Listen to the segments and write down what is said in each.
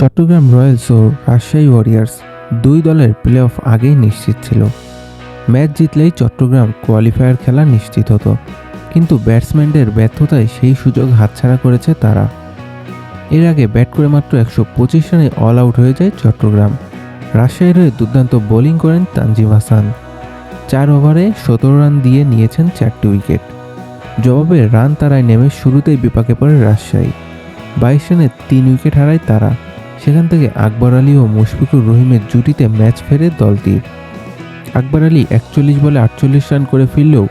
Chittagong Royals ও Rajshahi warriors দুই দলের প্লে অফ আগেই নিশ্চিত ছিল। ম্যাচ জিতলেই চট্টগ্রাম কোয়ালিফায়ার খেলা নিশ্চিত হতো, কিন্তু ব্যাটসম্যানদের ব্যর্থতায় সেই সুযোগ হাতছাড়া করেছে তারা। এর আগে ব্যাট করে মাত্র একশো পঁচিশ রানে অল আউট হয়ে যায় চট্টগ্রাম। রাজশাহীর হয়ে দুর্দান্ত বোলিং করেন তানজিম হাসান। চার ওভারে সতেরো রান দিয়ে নিয়েছেন চারটি উইকেট। জবাবে রান তারায় নেমে শুরুতেই বিপাকে পড়ে রাজশাহী। বাইশ রানে তিন উইকেট হারায় তারা। সেখান থেকে আকবর আলী ও মুশফিকুর রহিমের জুটিতে ম্যাচ ফেরে দলটির আকবর আলী একচল্লিশ বলে আটচল্লিশ রান করে ফিরলেও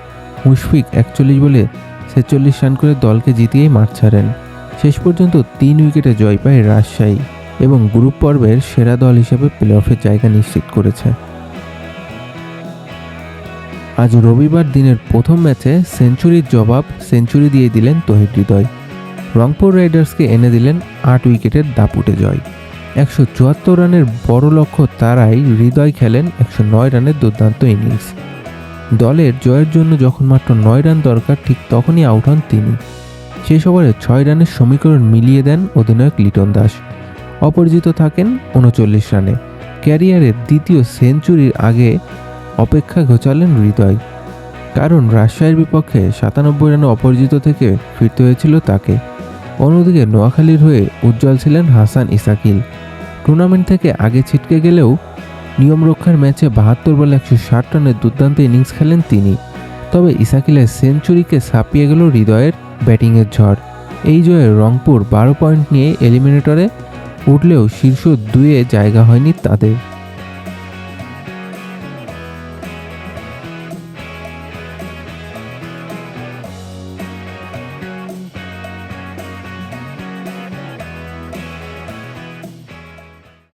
মুশফিক একচল্লিশ বলে ছেচল্লিশ রান করে দলকে জিতিয়েই মাঠ ছাড়েন। শেষ পর্যন্ত তিন উইকেটে জয় পায় রাজশাহী এবং গ্রুপ পর্বের সেরা দল হিসেবে প্লে অফের জায়গা নিশ্চিত করেছে। আজ রবিবার দিনের প্রথম ম্যাচে সেঞ্চুরির জবাব সেঞ্চুরি দিয়ে দিলেন তহিদ হৃদয়। রংপুর রাইডার্সকে এনে দিলেন আট উইকেটের দাপুটে জয়। একশো চুয়াত্তর রানের বড় লক্ষ্য তারাই হৃদয় খেলেন একশো নয় রানের দুর্দান্ত ইনিংস। দলের জয়ের জন্য যখন মাত্র নয় রান দরকার, ঠিক তখনই আউট হন তিনি। শেষ ওভারে ছয় রানের সমীকরণ মিলিয়ে দেন অধিনায়ক লিটন দাস। অপরাজিত থাকেন উনচল্লিশ রানে। ক্যারিয়ারের দ্বিতীয় সেঞ্চুরির আগে অপেক্ষা ঘোচালেন হৃদয়। কারণ রাজশাহীর বিপক্ষে সাতানব্বই রানে অপরাজিত থেকে ফিরতে হয়েছিল তাকে। অন্যদিকে নোয়াখালীর হয়ে উজ্জ্বল ছিলেন হাসান ইসাকিল। টুর্নামেন্ট থেকে আগে ছিটকে গেলেও নিয়ম রক্ষার ম্যাচে বাহাত্তর বলে একশো ষাট রানের দুর্দান্ত ইনিংস খেলেন তিনি। তবে ইসাকিলের সেঞ্চুরিকে ছাপিয়ে গেল হৃদয়ের ব্যাটিংয়ের ঝড়। এই জয়ে রংপুর বারো পয়েন্ট নিয়ে এলিমিনেটরে উঠলেও শীর্ষ দুয়ে জায়গা হয়নি তাদের।